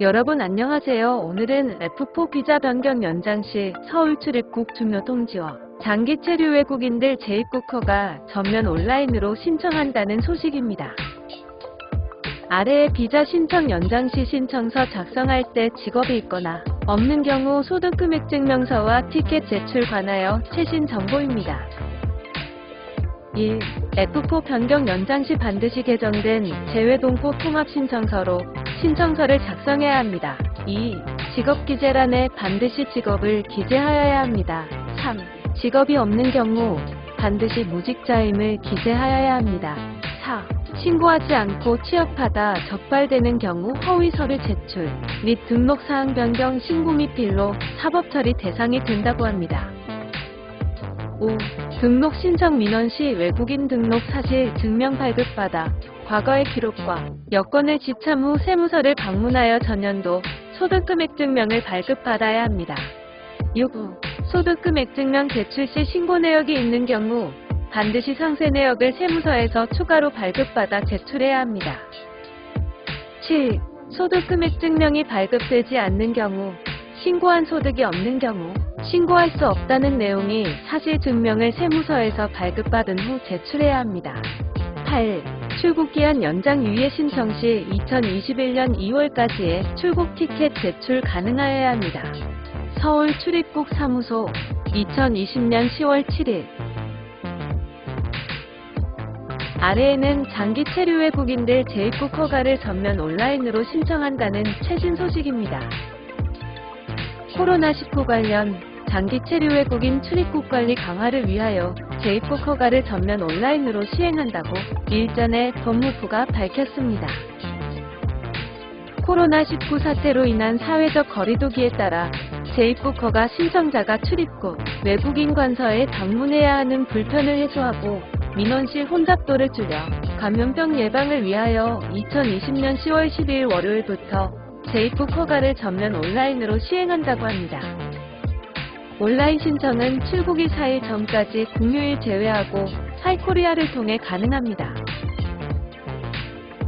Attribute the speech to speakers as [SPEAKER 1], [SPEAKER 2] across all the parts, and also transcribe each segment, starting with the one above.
[SPEAKER 1] 여러분 안녕하세요. 오늘은 F4 비자 변경 연장 시 서울 출입국 중요 통지와 장기 체류 외국인들 재입국 허가 전면 온라인으로 신청한다는 소식입니다. 아래의 비자 신청 연장 시 신청서 작성할 때 직업이 있거나 없는 경우 소득금액 증명서와 티켓 제출 관하여 최신 정보입니다. 1. F4 변경 연장 시 반드시 개정된 재외동포 통합 신청서로 신청서를 작성해야 합니다. 2. 직업 기재란에 반드시 직업을 기재하여야 합니다. 3. 직업이 없는 경우 반드시 무직자임을 기재하여야 합니다. 4. 신고하지 않고 취업하다 적발되는 경우 허위 서류 제출 및 등록 사항 변경 신고 및 필로 사법 처리 대상이 된다고 합니다. 5. 등록 신청 민원 시 외국인 등록 사실 증명 발급받아 과거의 기록과 여권을 지참 후 세무서를 방문하여 전년도 소득금액 증명을 발급받아야 합니다. 6. 소득금액 증명 제출 시 신고 내역이 있는 경우 반드시 상세 내역을 세무서에서 추가로 발급받아 제출해야 합니다. 7. 소득금액 증명이 발급되지 않는 경우 신고한 소득이 없는 경우 신고할 수 없다는 내용이 사실 증명을 세무서에서 발급받은 후 제출해야 합니다. 8. 출국기한 연장 유예 신청 시 2021년 2월까지의 출국 티켓 제출 가능하여야 합니다. 서울 출입국 사무소 2020년 10월 7일 아래에는 장기 체류 외국인들 재입국 허가를 전면 온라인으로 신청한다는 최신 소식입니다. 코로나19 관련 장기 체류 외국인 출입국 관리 강화를 위하여 재입국 허가를 전면 온라인으로 시행한다고 일전에 법무부가 밝혔습니다. 코로나19 사태로 인한 사회적 거리두기에 따라 재입국 허가 신청자가 출입국, 외국인 관서에 방문해야 하는 불편을 해소하고 민원실 혼잡도를 줄여 감염병 예방을 위하여 2020년 10월 12일 월요일부터 재입국 허가를 전면 온라인으로 시행한다고 합니다. 온라인 신청은 출국이 4일 전까지 공휴일 제외하고 하이코리아를 통해 가능합니다.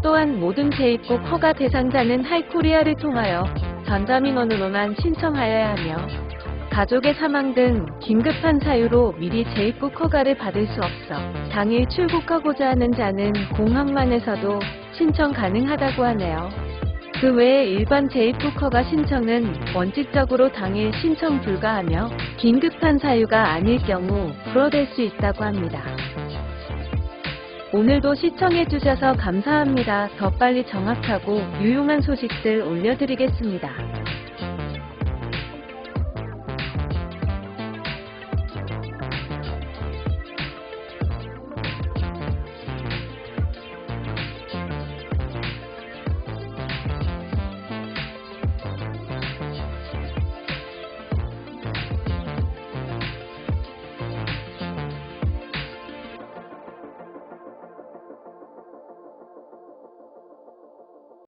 [SPEAKER 1] 또한 모든 재입국 허가 대상자는 하이코리아를 통하여 전자민원으로만 신청하여야 하며 가족의 사망 등 긴급한 사유로 미리 재입국 허가를 받을 수 없어 당일 출국하고자 하는 자는 공항만에서도 신청 가능하다고 하네요. 그 외에 일반 재입국 허가 신청은 원칙적으로 당일 신청 불가하며 긴급한 사유가 아닐 경우 불어될 수 있다고 합니다. 오늘도 시청해주셔서 감사합니다. 더 빨리 정확하고 유용한 소식들 올려드리겠습니다.